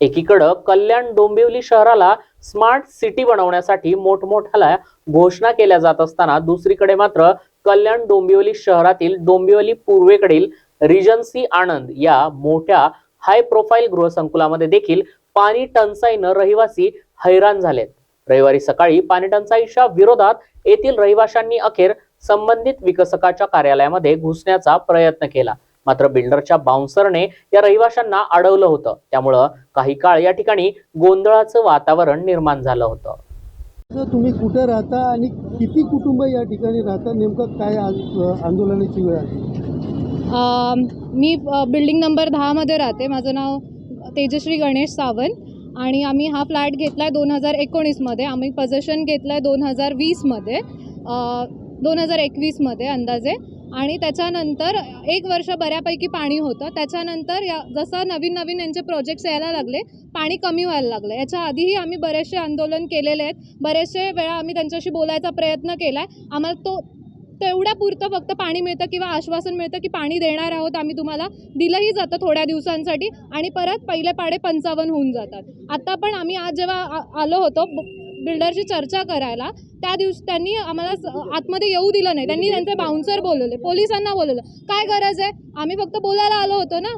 एकीकडं कल्याण डोंबिवली शहराला smart city बनवण्यासाठी मोठमोठ्याला घोषणा केल्या जात असताना दुसरीकडे मात्र कल्याण डोंबिवली शहरातील डोंबिवली पूर्वेकडील रिजन्सी आनंद या मोठ्या हाय प्रोफाईल गृहसंकुलामध्ये देखील पाणी टंचाईनं रहिवासी हैराण झालेत. रविवारी सकाळी पाणी टंचाईच्या विरोधात येथील रहिवाशांनी अखेर संबंधित विकसकाच्या कार्यालयामध्ये घुसण्याचा प्रयत्न केला. मात्र बिल्डरच्या बाउन्सरने या रहिवाशांना अडवलं होतं. त्यामुळं काही काळ या ठिकाणी गोंधळाचं वातावरण निर्माण झालं होतं. तुम्ही कुठे राहता आणि किती कुटुंब या ठिकाणी राहतात? नेमकं काय आंदोलनाची वेळ आली? मी बिल्डिंग नंबर दहामध्ये राहते. माझं नाव तेजश्री गणेश सावंत आणि आम्ही हा फ्लॅट घेतला आहे दोन हजार एकोणीसमध्ये आम्ही पजेशन घेतलं आहे दोन हजार वीसमध्ये दोन हजार एकवीसमध्ये अंदाजे. आणि त्याच्यानंतर एक वर्ष बऱ्यापैकी पाणी होतं. त्याच्यानंतर या जसं नवीन नवीन यांचे प्रोजेक्ट्स यायला लागले पाणी कमी व्हायला लागलं. याच्या आधीही आम्ही बरेचसे आंदोलन केलेले आहेत. बरेचसे वेळा आम्ही त्यांच्याशी बोलायचा प्रयत्न केला आहे आम्हाला तो तेवढ्या पुरतं फक्त पाणी मिळतं किंवा आश्वासन मिळतं की पाणी देणार आहोत आम्ही तुम्हाला दिलंही जातं थोड्या दिवसांसाठी आणि परत पहिले पाडे पंचावन्न होऊन जातात. आता पण आम्ही आज जेव्हा आ- आलो होतो बिल्डरशी बिल्डरची चर्चा करायला त्या दिवस त्यांनी आम्हाला स- आतमध्ये येऊ दिलं नाही. त्यांनी त्यांचे बाउन्सर बोलवले पोलिसांना बोलवलं. काय गरज आहे? आम्ही फक्त बोलायला आलो होतो ना.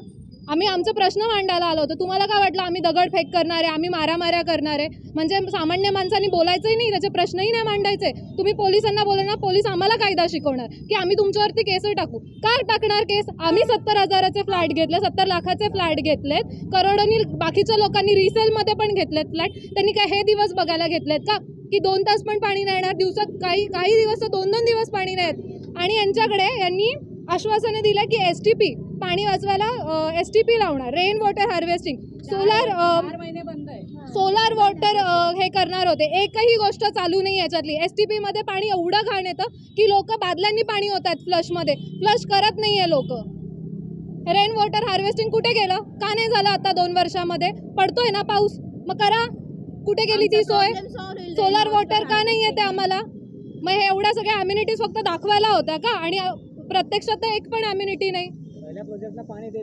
आम्ही आमचं प्रश्न मांडायला आलो होतो. तुम्हाला काय वाटलं? आम्ही दगडफेक करणार आहे आम्ही मारामाऱ्या करणार आहे. म्हणजे सामान्य माणसांनी बोलायचंही नाही त्याचे प्रश्नही नाही मांडायचे. तुम्ही पोलिसांना बोलणार पोलीस आम्हाला कायदा शिकवणार की आम्ही तुमच्यावरती केस टाकू. काय टाकणार केस? आम्ही सत्तर हजाराचे फ्लॅट घेतले सत्तर लाखाचे फ्लॅट घेतलेत. करोडोनी बाकीच्या लोकांनी रिसेलमध्ये पण घेतलेत फ्लॅट. त्यांनी काय हे दिवस बघायला घेतलेत का? की दोन तास पण पाणी नाही येणार दिवसात काही काही दिवस तर दोन दोन दिवस पाणी नाहीत आणि यांच्याकडे यांनी आश्वासने दिलं की एस टी पी पाणी वाचवायला एस टी पी लावणार. Rain water harvesting solar solar water हे. करणार होते. एकही गोष्ट चालू नाही याच्यातली. एस टी पीमध्ये पाणी एवढं घाण येतं की लोक बादल्यांनी पाणी होत आहेत फ्लशमध्ये फ्लश करत नाही आहे लोक. रेन वॉटर हार्वेस्टिंग कुठे गेलं? का नाही झालं आता दोन वर्षामध्ये? पडतोय ना पाऊस? मग करा. कुठे गेली ती सोय? सोलार वॉटर का नाही येते आम्हाला? मग हे एवढ्या सगळ्या अम्युनिटीज फक्त दाखवायला होत्या का? आणि प्रत्यक्षात तर एक पण अम्युनिटी नाही. प्रोजेक्टला पाणी देत